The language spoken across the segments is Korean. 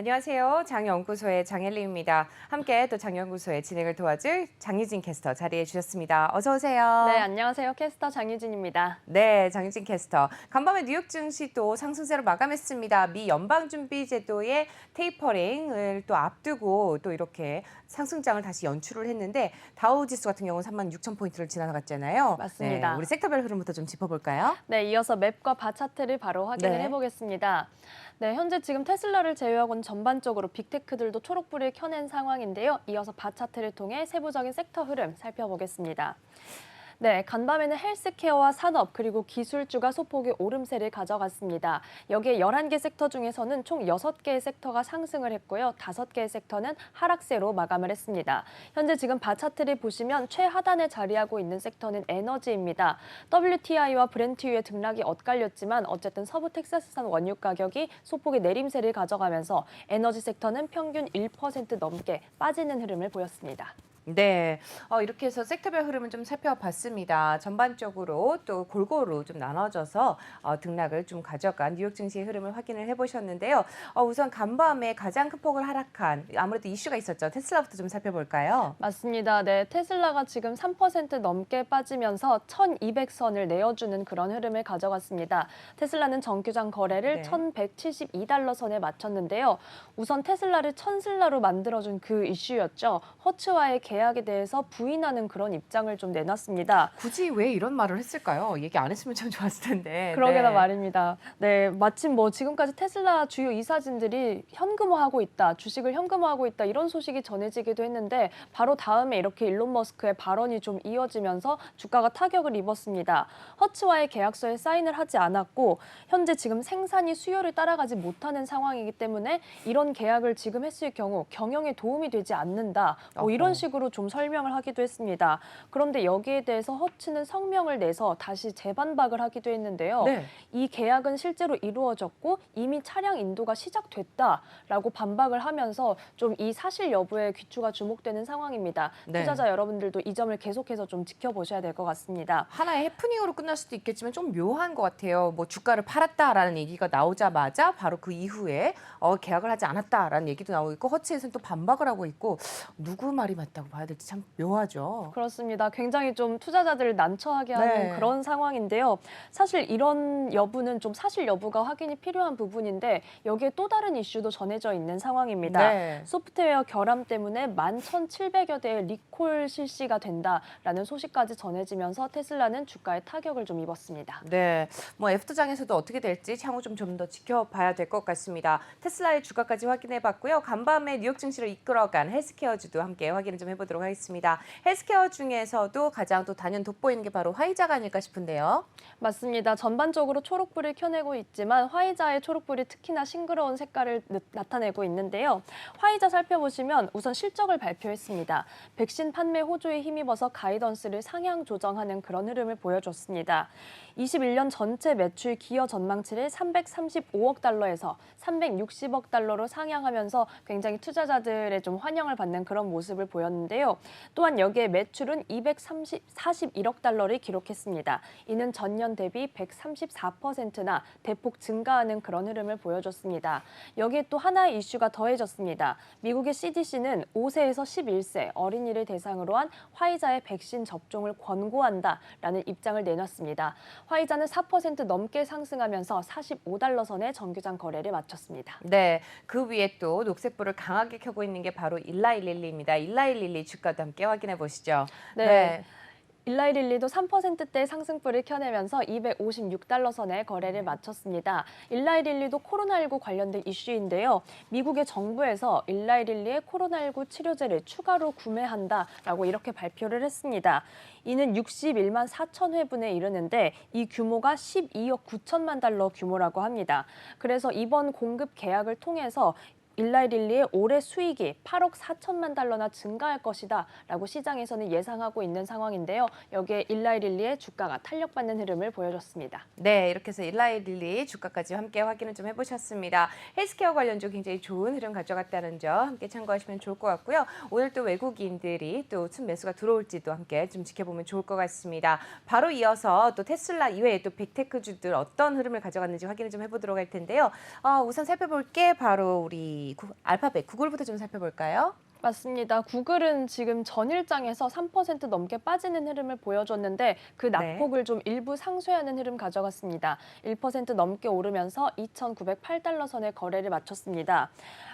안녕하세요. 장연구소의 장엘리입니다. 함께 또 장연구소의 진행을 도와줄 장유진 캐스터 자리해 주셨습니다. 어서 오세요. 네, 안녕하세요. 캐스터 장유진입니다. 네, 장유진 캐스터. 간밤에 뉴욕 증시도 상승세로 마감했습니다. 미 연방준비제도의 테이퍼링을 또 앞두고 또 이렇게 상승장을 다시 연출을 했는데 다우지수 같은 경우는 3만 6천 포인트를 지나갔잖아요. 맞습니다. 네, 우리 섹터별 흐름부터 좀 짚어볼까요? 네, 이어서 맵과 바 차트를 바로 확인을 네. 해보겠습니다. 네, 현재 지금 테슬라를 제외하고는 전반적으로 빅테크들도 초록불을 켜낸 상황인데요. 이어서 바 차트를 통해 세부적인 섹터 흐름 살펴보겠습니다. 네, 간밤에는 헬스케어와 산업 그리고 기술주가 소폭의 오름세를 가져갔습니다. 여기에 11개 섹터 중에서는 총 6개의 섹터가 상승을 했고요. 5개의 섹터는 하락세로 마감을 했습니다. 현재 지금 바 차트를 보시면 최하단에 자리하고 있는 섹터는 에너지입니다. WTI와 브렌트유의 등락이 엇갈렸지만 어쨌든 서부 텍사스산 원유 가격이 소폭의 내림세를 가져가면서 에너지 섹터는 평균 1% 넘게 빠지는 흐름을 보였습니다. 네, 어, 이렇게 해서 섹터별 흐름을 좀 살펴봤습니다. 전반적으로 또 골고루 좀 나눠져서 어, 등락을 좀 가져간 뉴욕 증시의 흐름을 확인을 해보셨는데요. 어, 우선 간밤에 가장 큰 폭을 하락한 아무래도 이슈가 있었죠. 테슬라부터 좀 살펴볼까요? 맞습니다. 네, 테슬라가 지금 3% 넘게 빠지면서 1,200선을 내어주는 그런 흐름을 가져갔습니다. 테슬라는 정규장 거래를 네. 1,172달러 선에 마쳤는데요. 우선 테슬라를 천슬라로 만들어준 그 이슈였죠. 허츠와의 계약 에 대해서 부인하는 그런 입장을 좀 내놨습니다. 굳이 왜 이런 말을 했을까요? 얘기 안 했으면 참 좋았을 텐데. 그러게나 네. 말입니다. 네, 마침 뭐 지금까지 테슬라 주요 이사진들이 현금화하고 있다, 주식을 현금화하고 있다 이런 소식이 전해지기도 했는데 바로 다음에 이렇게 일론 머스크의 발언이 좀 이어지면서 주가가 타격을 입었습니다. 허츠와의 계약서에 사인을 하지 않았고 현재 지금 생산이 수요를 따라가지 못하는 상황이기 때문에 이런 계약을 지금 했을 경우 경영에 도움이 되지 않는다. 뭐 이런 어허. 식으로 좀 설명을 하기도 했습니다. 그런데 여기에 대해서 허츠는 성명을 내서 다시 재반박을 하기도 했는데요. 네. 이 계약은 실제로 이루어졌고 이미 차량 인도가 시작됐다라고 반박을 하면서 좀 이 사실 여부에 귀추가 주목되는 상황입니다. 네. 투자자 여러분들도 이 점을 계속해서 좀 지켜보셔야 될 것 같습니다. 하나의 해프닝으로 끝날 수도 있겠지만 좀 묘한 것 같아요. 뭐 주가를 팔았다라는 얘기가 나오자마자 바로 그 이후에 어, 계약을 하지 않았다라는 얘기도 나오고 있고 허츠에서는 또 반박을 하고 있고 누구 말이 맞다고 봐야 될지 참 묘하죠. 그렇습니다. 굉장히 좀 투자자들을 난처하게 하는 네. 그런 상황인데요. 사실 이런 여부는 좀 사실 여부가 확인이 필요한 부분인데 여기에 또 다른 이슈도 전해져 있는 상황입니다. 네. 소프트웨어 결함 때문에 11,700여 대의 리콜 실시가 된다라는 소식까지 전해지면서 테슬라는 주가에 타격을 좀 입었습니다. 네, 뭐 애프터장에서도 어떻게 될지 향후 좀 좀 더 지켜봐야 될 것 같습니다. 테슬라의 주가까지 확인해 봤고요. 간밤에 뉴욕 증시를 이끌어간 헬스케어 주도 함께 확인을 좀 해보 도록 하겠습니다. 헬스케어 중에서도 가장 또 단연 돋보이는 게 바로 화이자가 아닐까 싶은데요. 맞습니다. 전반적으로 초록불을 켜내고 있지만 화이자의 초록불이 특히나 싱그러운 색깔을 느- 나타내고 있는데요. 화이자 살펴보시면 우선 실적을 발표했습니다. 백신 판매 호조에 힘입어서 가이던스를 상향 조정하는 그런 흐름을 보여줬습니다. 21년 전체 매출 기여 전망치를 335억 달러에서 360억 달러로 상향하면서 굉장히 투자자들의 좀 환영을 받는 그런 모습을 보였는데요. 또한 여기에 매출은 241억 달러를 기록했습니다. 이는 전년 대비 134%나 대폭 증가하는 그런 흐름을 보여줬습니다. 여기에 또 하나의 이슈가 더해졌습니다. 미국의 CDC는 5세에서 11세 어린이를 대상으로 한 화이자의 백신 접종을 권고한다라는 입장을 내놨습니다. 화이자는 4% 넘게 상승하면서 45달러 선의 정규장 거래를 마쳤습니다. 네, 그 위에 또 녹색불을 강하게 켜고 있는 게 바로 일라일릴리입니다. 일라일릴리 주가도 함께 확인해 보시죠. 네. 일라이릴리도 3%대 상승불을 켜내면서 256달러 선의 거래를 마쳤습니다. 일라이릴리도 코로나19 관련된 이슈인데요. 미국의 정부에서 일라이릴리의 코로나19 치료제를 추가로 구매한다라고 이렇게 발표를 했습니다. 이는 61만 4천 회분에 이르는데 이 규모가 12억 9천만 달러 규모라고 합니다. 그래서 이번 공급 계약을 통해서 일라이릴리의 올해 수익이 8억 4천만 달러나 증가할 것이다 라고 시장에서는 예상하고 있는 상황인데요. 여기에 일라이릴리의 주가가 탄력받는 흐름을 보여줬습니다. 네, 이렇게 해서 일라일릴리 주가까지 함께 확인을 좀 해보셨습니다. 헬스케어 관련주 굉장히 좋은 흐름 가져갔다는 점 함께 참고하시면 좋을 것 같고요. 오늘 또 외국인들이 또 순매수가 들어올지도 함께 좀 지켜보면 좋을 것 같습니다. 바로 이어서 또 테슬라 이외에 또 빅테크주들 어떤 흐름을 가져갔는지 확인을 좀 해보도록 할 텐데요. 어, 우선 살펴볼 게 바로 우리 알파벳, 구글부터 좀 살펴볼까요? 맞습니다. 구글은 지금 전일장에서 3% 넘게 빠지는 흐름을 보여줬는데 그 네. 낙폭을 좀 일부 상쇄하는 흐름 가져갔습니다. 1% 넘게 오르면서 2,908달러 선에 거래를 마쳤습니다.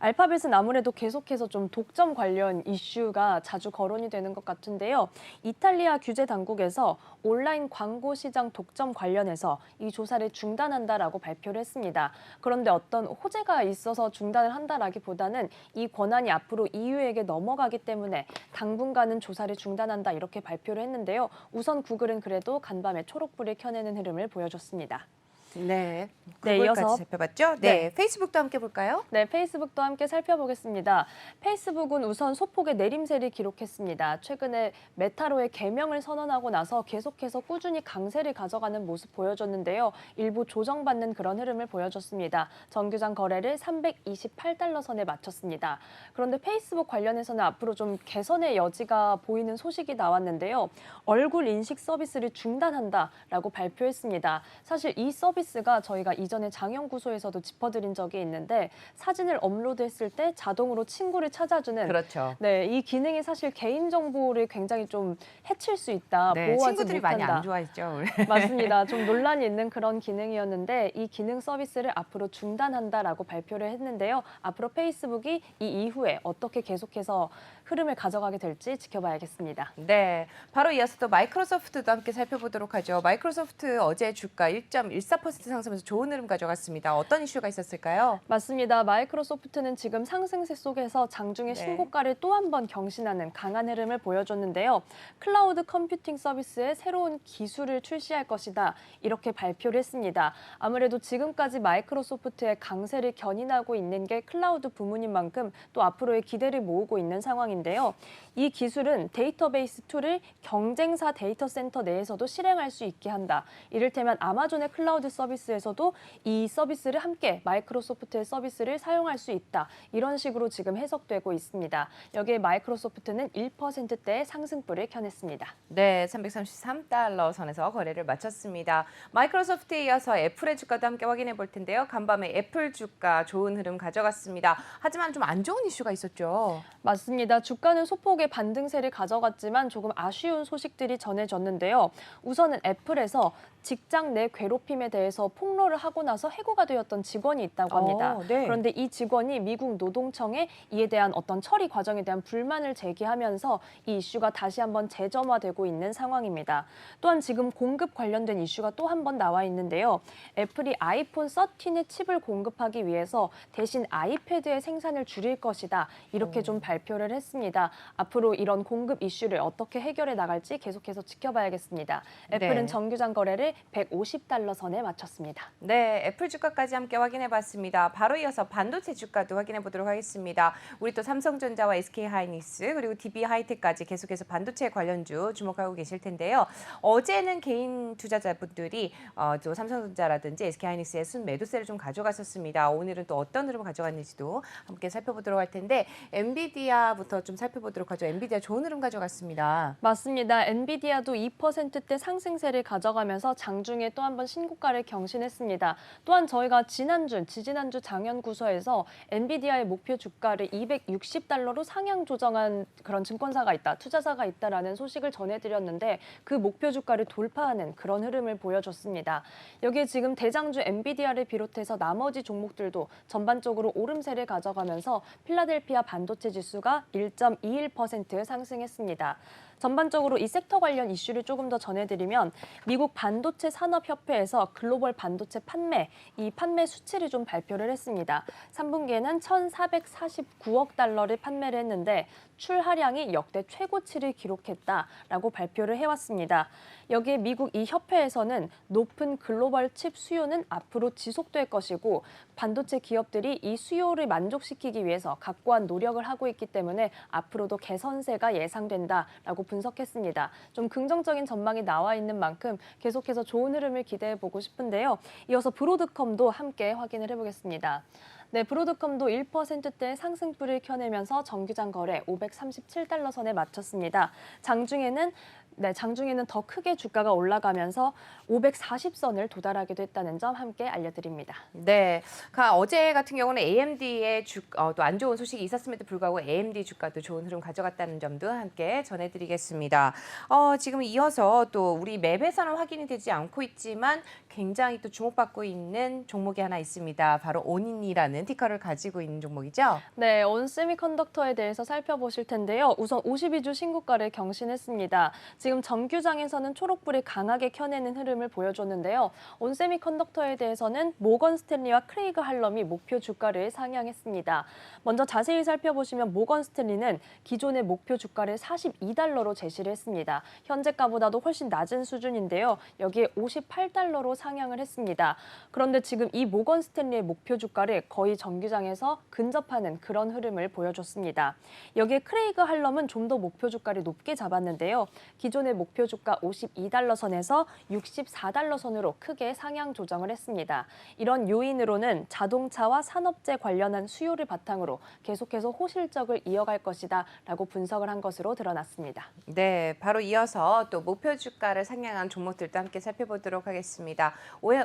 알파벳은 아무래도 계속해서 좀 독점 관련 이슈가 자주 거론이 되는 것 같은데요. 이탈리아 규제 당국에서 온라인 광고 시장 독점 관련해서 이 조사를 중단한다라고 발표를 했습니다. 그런데 어떤 호재가 있어서 중단을 한다라기보다는 이 권한이 앞으로 EU에 게 넘어가기 때문에 당분간은 조사를 중단한다 이렇게 발표를 했는데요. 우선 구글은 그래도 간밤에 초록불을 켜내는 흐름을 보여줬습니다. 네. 네, 이어서- 살펴봤죠? 네. 네. 페이스북도 함께 볼까요? 네, 페이스북도 함께 살펴보겠습니다. 페이스북은 우선 소폭의 내림세를 기록했습니다. 최근에 메타로의 개명을 선언하고 나서 계속해서 꾸준히 강세를 가져가는 모습 보여줬는데요. 일부 조정받는 그런 흐름을 보여줬습니다. 정규장 거래를 328달러 선에 마쳤습니다. 그런데 페이스북 관련해서는 앞으로 좀 개선의 여지가 보이는 소식이 나왔는데요. 얼굴 인식 서비스를 중단한다라고 발표했습니다. 사실 이 서비스가 저희가 이전에 장영구소에서도 짚어드린 적이 있는데 사진을 업로드했을 때 자동으로 친구를 찾아주는 그렇죠. 네, 이 기능이 사실 개인 정보를 굉장히 좀 해칠 수 있다, 네, 보호하지 친구들이 못한다. 많이 안 좋아했죠. 맞습니다. 좀 논란이 있는 그런 기능이었는데 이 기능 서비스를 앞으로 중단한다라고 발표를 했는데요. 앞으로 페이스북이 이 이후에 어떻게 계속해서 흐름을 가져가게 될지 지켜봐야겠습니다. 네, 바로 이어서 또 마이크로소프트도 함께 살펴보도록 하죠. 마이크로소프트 어제 주가 1.14% 상승하면서 좋은 흐름 가져갔습니다. 어떤 이슈가 있었을까요? 맞습니다. 마이크로소프트는 지금 상승세 속에서 장중에 네. 신고가를 또 한 번 경신하는 강한 흐름을 보여줬는데요. 클라우드 컴퓨팅 서비스에 새로운 기술을 출시할 것이다. 이렇게 발표를 했습니다. 아무래도 지금까지 마이크로소프트의 강세를 견인하고 있는 게 클라우드 부문인 만큼 또 앞으로의 기대를 모으고 있는 상황인데요. 이 기술은 데이터베이스 툴을 경쟁사 데이터 센터 내에서도 실행할 수 있게 한다. 이를테면 아마존의 클라우드 서비스에서도 이 서비스를 함께 마이크로소프트의 서비스를 사용할 수 있다. 이런 식으로 지금 해석되고 있습니다. 여기에 마이크로소프트는 1%대의 상승불을 켜냈습니다. 네, 333달러 선에서 거래를 마쳤습니다. 마이크로소프트에 이어서 애플의 주가도 함께 확인해 볼 텐데요. 간밤에 애플 주가 좋은 흐름 가져갔습니다. 하지만 좀 안 좋은 이슈가 있었죠. 맞습니다. 주가는 소폭의 반등세를 가져갔지만 조금 아쉬운 소식들이 전해졌는데요. 우선은 애플에서 직장 내 괴롭힘에 대해 서 폭로를 하고 나서 해고가 되었던 직원이 있다고 합니다. 어, 네. 그런데 이 직원이 미국 노동청에 이에 대한 어떤 처리 과정에 대한 불만을 제기하면서 이 이슈가 다시 한번 재점화되고 있는 상황입니다. 또한 지금 공급 관련된 이슈가 또 한 번 나와 있는데요. 애플이 아이폰 13의 칩을 공급하기 위해서 대신 아이패드의 생산을 줄일 것이다. 이렇게 좀 발표를 했습니다. 앞으로 이런 공급 이슈를 어떻게 해결해 나갈지 계속해서 지켜봐야겠습니다. 애플은 네. 정규장 거래를 150달러 선에 마쳤습니다. 네, 애플 주가까지 함께 확인해 봤습니다. 바로 이어서 반도체 주가도 확인해 보도록 하겠습니다. 우리 또 삼성전자와 SK 하이닉스 그리고 DB 하이텍까지 계속해서 반도체 관련주 주목하고 계실 텐데요. 어제는 개인 투자자분들이 어, 또 삼성전자라든지 SK 하이닉스의 순 매도세를 좀 가져갔었습니다. 오늘은 또 어떤 흐름을 가져갔는지도 함께 살펴보도록 할 텐데 엔비디아부터 좀 살펴보도록 하죠. 엔비디아 좋은 흐름 가져갔습니다. 맞습니다. 엔비디아도 2%대 상승세를 가져가면서 장중에 또 한 번 신고가를 경신했습니다. 또한 저희가 지난주, 지지난주 장연구소에서 엔비디아의 목표 주가를 260달러로 상향 조정한 그런 증권사가 있다, 투자사가 있다라는 소식을 전해드렸는데 그 목표 주가를 돌파하는 그런 흐름을 보여줬습니다. 여기에 지금 대장주 엔비디아를 비롯해서 나머지 종목들도 전반적으로 오름세를 가져가면서 필라델피아 반도체 지수가 1.21% 상승했습니다. 전반적으로 이 섹터 관련 이슈를 조금 더 전해드리면 미국 반도체 산업협회에서 글로벌 반도체 판매 이 판매 수치를 좀 발표를 했습니다. 3분기에는 1,449억 달러를 판매를 했는데 출하량이 역대 최고치를 기록했다라고 발표를 해왔습니다. 여기에 미국 이 협회에서는 높은 글로벌 칩 수요는 앞으로 지속될 것이고 반도체 기업들이 이 수요를 만족시키기 위해서 각고한 노력을 하고 있기 때문에 앞으로도 개선세가 예상된다라고 분석했습니다. 좀 긍정적인 전망이 나와 있는 만큼 계속해서 좋은 흐름을 기대해 보고 싶은데요. 이어서 브로드컴도 함께 확인을 해보겠습니다. 네, 브로드컴도 1%대 상승불을 켜내면서 정규장 거래 537달러 선에 마쳤습니다. 장중에는 네, 장중에는 더 크게 주가가 올라가면서 540선을 도달하기도 했다는 점 함께 알려드립니다. 네, 가- 어제 같은 경우는 AMD의 주, 어, 또안 좋은 소식이 있었음에도 불구하고 AMD 주가도 좋은 흐름 가져갔다는 점도 함께 전해드리겠습니다. 어, 지금 이어서 또 우리 맵에서는 확인이 되지 않고 있지만 굉장히 또 주목받고 있는 종목이 하나 있습니다. 바로 온인이라는 티커를 가지고 있는 종목이죠. 네, 온 세미컨덕터에 대해서 살펴보실 텐데요. 우선 52주 신고가를 경신했습니다. 지금 정규장에서는 초록불이 강하게 켜내는 흐름을 보여줬는데요. 온 세미컨덕터에 대해서는 모건 스탠리와 크레이그 할럼이 목표 주가를 상향했습니다. 먼저 자세히 살펴보시면 모건 스탠리는 기존의 목표 주가를 42달러로 제시를 했습니다. 현재가보다도 훨씬 낮은 수준인데요. 여기에 58달러로 상향을 했습니다. 그런데 지금 이 모건 스탠리의 목표 주가를 거의 정규장에서 근접하는 그런 흐름을 보여줬습니다. 여기에 크레이그 할럼은 좀 더 목표 주가를 높게 잡았는데요. 기 존의 목표 주가 52달러 선에서 64달러 선으로 크게 상향 조정을 했습니다. 이런 요인으로는 자동차와 산업재 관련한 수요를 바탕으로 계속해서 호실적을 이어갈 것이다라고 분석을 한 것으로 드러났습니다. 네, 바로 이어서 또 목표 주가를 상향한 종목들도 함께 살펴보도록 하겠습니다.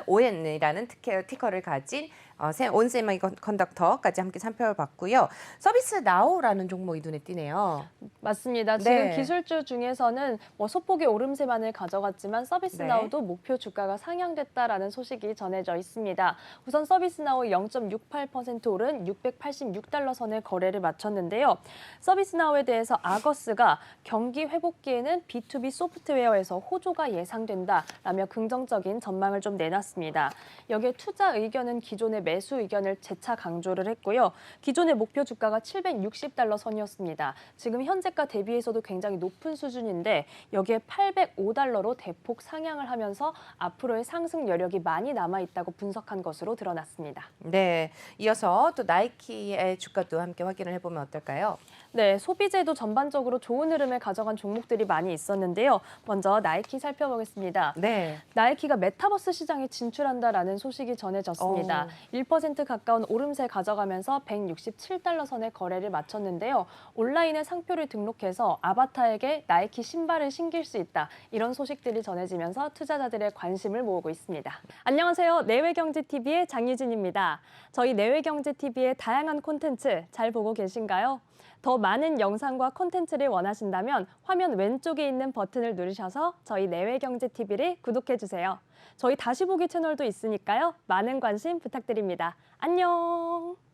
ON이라는 티커를 가진 어, 온세미 컨덕터까지 함께 살펴봤고요. 서비스 나우라는 종목이 눈에 띄네요. 맞습니다. 지금 네. 기술주 중에서는 뭐 소폭의 오름세만을 가져갔지만 서비스나우도 목표 주가가 상향됐다라는 소식이 전해져 있습니다. 우선 서비스나우 0.68% 오른 686달러 선의 거래를 마쳤는데요. 서비스나우에 대해서 아거스가 경기 회복기에는 B2B 소프트웨어에서 호조가 예상된다라며 긍정적인 전망을 좀 내놨습니다. 여기에 투자 의견은 기존의 매수 의견을 재차 강조를 했고요. 기존의 목표 주가가 760달러 선이었습니다. 지금 현재가 대비해서도 굉장히 높은 수준인데 여기에 805달러로 대폭 상향을 하면서 앞으로의 상승 여력이 많이 남아 있다고 분석한 것으로 드러났습니다. 네, 이어서 또 나이키의 주가도 함께 확인을 해보면 어떨까요? 네, 소비재도 전반적으로 좋은 흐름을 가져간 종목들이 많이 있었는데요. 먼저 나이키 살펴보겠습니다. 네, 나이키가 메타버스 시장에 진출한다라는 소식이 전해졌습니다. 어. 1% 가까운 오름세 가져가면서 167달러 선의 거래를 마쳤는데요. 온라인에 상표를 등록해서 아바타에게 나이키 신발을 신길 수 있다. 이런 소식들이 전해지면서 투자자들의 관심을 모으고 있습니다. 안녕하세요. 내외경제TV의 장유진입니다. 저희 내외경제TV의 다양한 콘텐츠 잘 보고 계신가요? 더 많은 영상과 콘텐츠를 원하신다면 화면 왼쪽에 있는 버튼을 누르셔서 저희 내외경제TV를 구독해주세요. 저희 다시 보기 채널도 있으니까요. 많은 관심 부탁드립니다. 안녕!